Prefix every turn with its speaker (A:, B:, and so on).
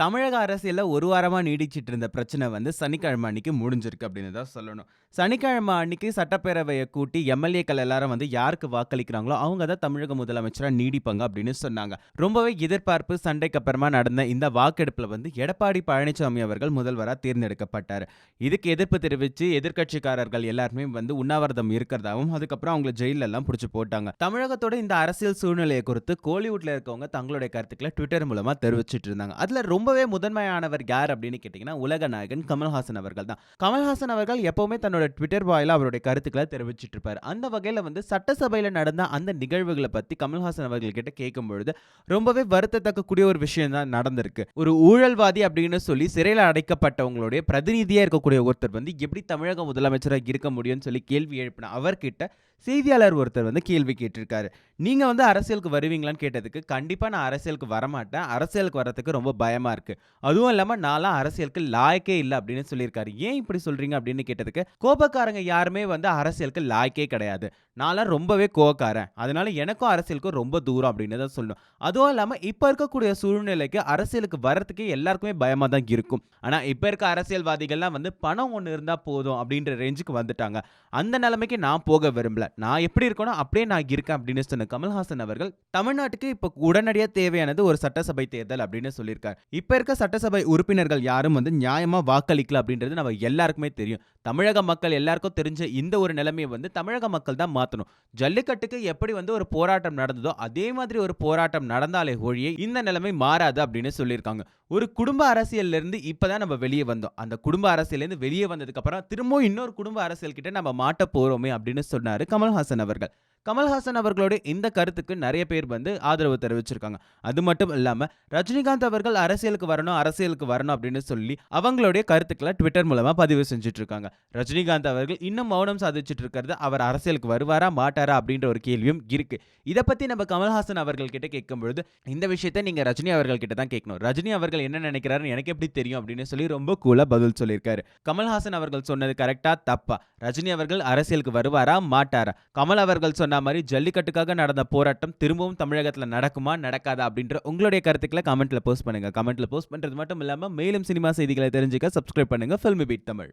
A: தமிழக அரசியலில் ஒரு வாரமாக நீடிச்சிட்டு இருந்த பிரச்சனை வந்து சனிக்கிழமை அன்னைக்கு முடிஞ்சிருக்கு அப்படின்னு தான் சொல்லணும். சனிக்கிழமை அன்னைக்கு சட்டப்பேரவையை கூட்டி எம்.எல்.ஏக்கள் எல்லாரும் வந்து யாருக்கு வாக்களிக்கிறாங்களோ, அவங்க தான் தமிழக முதலமைச்சராக நீடிப்பாங்க அப்படின்னு சொன்னாங்க. ரொம்பவே எதிர்பார்ப்பு, சண்டைக்கு அப்புறமா நடந்த இந்த வாக்கெடுப்புல வந்து எடப்பாடி பழனிசாமி அவர்கள் முதல்வராக தேர்ந்தெடுக்கப்பட்டார் இதுக்கு எதிர்ப்பு தெரிவித்து எதிர்க்கட்சிக்காரர்கள் எல்லாருமே வந்து உண்ணாவிரதம் இருக்கிறதாவும், அதுக்கப்புறம் அவங்கள ஜெயிலெல்லாம் பிடிச்சி போட்டாங்க. தமிழகத்தோட இந்த அரசியல் சூழ்நிலையை குறித்து கோலிவுட்ல இருக்கவங்க தங்களுடைய கருத்துக்களை ட்விட்டர் மூலமாக தெரிவிச்சிட்டு இருந்தாங்க. அதில் ரொம்ப ரொம்பவே முதன்மையானவர் யார் அப்படின்னு கேட்டிங்கன்னா உலக நாயகன் கமல்ஹாசன் அவர்கள் தான். கமல்ஹாசன் அவர்கள் எப்பவுமே தன்னோட ட்விட்டர் வாயில் அவருடைய கருத்துக்களை தெரிவிச்சுட்டு இருப்பார் அந்த வகையில் வந்து சட்டசபையில் நடந்த அந்த நிகழ்வுகளை பற்றி கமல்ஹாசன் அவர்கள் கிட்ட கேட்கும்பொழுது, ரொம்பவே வருத்தத்தக்கக்கூடிய ஒரு விஷயம் தான் நடந்திருக்கு. ஒரு ஊழல்வாதி அப்படின்னு சொல்லி சிறையில் அடைக்கப்பட்டவங்களுடைய பிரதிநிதியாக இருக்கக்கூடிய ஒருத்தர் வந்து எப்படி தமிழக முதலமைச்சராக இருக்க முடியும்னு சொல்லி கேள்வி எழுப்பின அவர்கிட்ட செய்தியாளர் ஒருத்தர் வந்து கேள்வி கேட்டிருக்காரு. நீங்க வந்து அரசியலுக்கு வருவீங்களான்னு கேட்டதுக்கு, கண்டிப்பா நான் அரசியலுக்கு வரமாட்டேன். அரசியலுக்கு வர்றதுக்கு ரொம்ப பயமா இருக்கு. அதுவும் இல்லாம நான்லாம் அரசியலுக்கு லாய்க்கே இல்லை அப்படின்னு சொல்லியிருக்காரு. ஏன் இப்படி சொல்றீங்க அப்படின்னு கேட்டதுக்கு, கோபக்காரங்க யாருமே வந்து அரசியலுக்கு லாய்க்கே கிடையாது. நான்லாம் ரொம்பவே கோவக்காரன். அதனால எனக்கும் அரசியலுக்கும் ரொம்ப தூரம் அப்படின்னு தான் சொல்லணும். அதுவும் இல்லாமல் இப்போ இருக்கக்கூடிய சூழ்நிலைக்கு அரசியலுக்கு வர்றதுக்கே எல்லாருக்குமே பயமாக தான் இருக்கும். ஆனால் இப்போ இருக்க அரசியல்வாதிகள்லாம் வந்து பணம் ஒன்று இருந்தால் போதும் அப்படின்ற ரேஞ்சுக்கு வந்துட்டாங்க. அந்த நிலைமைக்கு நான் போக விரும்பல. நான் எப்படி இருக்கணும் அப்படியே நான் இருக்கேன் அப்படின்னு சொன்ன கமல்ஹாசன் அவர்கள், தமிழ்நாட்டுக்கு இப்போ உடனடியாக தேவையானது ஒரு சட்டசபை தேர்தல் அப்படின்னு சொல்லியிருக்காரு. இப்போ இருக்க சட்டசபை உறுப்பினர்கள் யாரும் வந்து நியாயமாக வாக்களிக்கல அப்படின்றது நம்ம எல்லாருக்குமே தெரியும். தமிழக மக்கள் எல்லாருக்கும் தெரிஞ்ச இந்த ஒரு நிலைமையை வந்து தமிழக மக்கள் தான் மாற்றணும் ஜல்லிக்கட்டுக்கு எப்படி வந்து ஒரு போராட்டம் நடந்ததோ, அதே மாதிரி ஒரு போராட்டம் நடந்தாலே ஒழிய இந்த நிலைமை மாறாது அப்படின்னு சொல்லியிருக்காங்க. ஒரு குடும்ப அரசியல்ல இருந்து இப்பதான் நம்ம வெளியே வந்தோம். அந்த குடும்ப அரசியலேருந்து வெளியே வந்ததுக்கு அப்புறம் திரும்பவும் இன்னொரு குடும்ப அரசியல் கிட்ட நம்ம மாட்ட போறோமே அப்படின்னு சொன்னாரு கமல்ஹாசன் அவர்கள். கமல்ஹாசன் அவர்களுடைய இந்த கருத்துக்கு நிறைய பேர் வந்து ஆதரவு தெரிவிச்சிருக்காங்க. அது மட்டும் இல்லாம ரஜினிகாந்த் அவர்கள் அரசியலுக்கு வரணும், அரசியலுக்கு வரணும் அப்படின்னு சொல்லி அவங்களுடைய கருத்துக்களை ட்விட்டர் மூலமா பதிவு செஞ்சுட்டு இருக்காங்க. ரஜினிகாந்த் அவர்கள் இன்னும் மௌனம் சாதிச்சுட்டு இருக்கிறது, அவர் அரசியலுக்கு வருவாரா, மாட்டாரா அப்படின்ற ஒரு கேள்வியும் இருக்கு. இத பத்தி நம்ம கமல்ஹாசன் அவர்கள் கிட்ட கேட்கும்பொழுது, இந்த விஷயத்த நீங்க ரஜினி அவர்கள் கிட்ட தான் கேட்கணும். ரஜினி அவர்கள் என்ன நினைக்கிறாருன்னு எனக்கு எப்படி தெரியும் அப்படின்னு சொல்லி ரொம்ப கூலா பதில் சொல்லியிருக்காரு. கமல்ஹாசன் அவர்கள் சொன்னது கரெக்டா தப்பா? ரஜினி அவர்கள் அரசியலுக்கு வருவாரா, மாட்டாரா? கமல் அவர்கள் சொன்ன மாதிரி ஜல்லிக்கட்டுக்காக நடந்த போராட்டம் திரும்பவும் தமிழகத்தில் நடக்குமா, நடக்காதா அப்படின்ற உங்களுடைய கருத்துக்களை கமெண்ட்ல போஸ்ட் பண்ணுங்க. கமெண்ட்ல போஸ்ட் பண்றது மட்டும் இல்லாமல் மேலும் சினிமா செய்திகளை தெரிஞ்சுக்க சப்ஸ்கிரைப் பண்ணுங்க ஃபில்மி பீட் தமிழ்.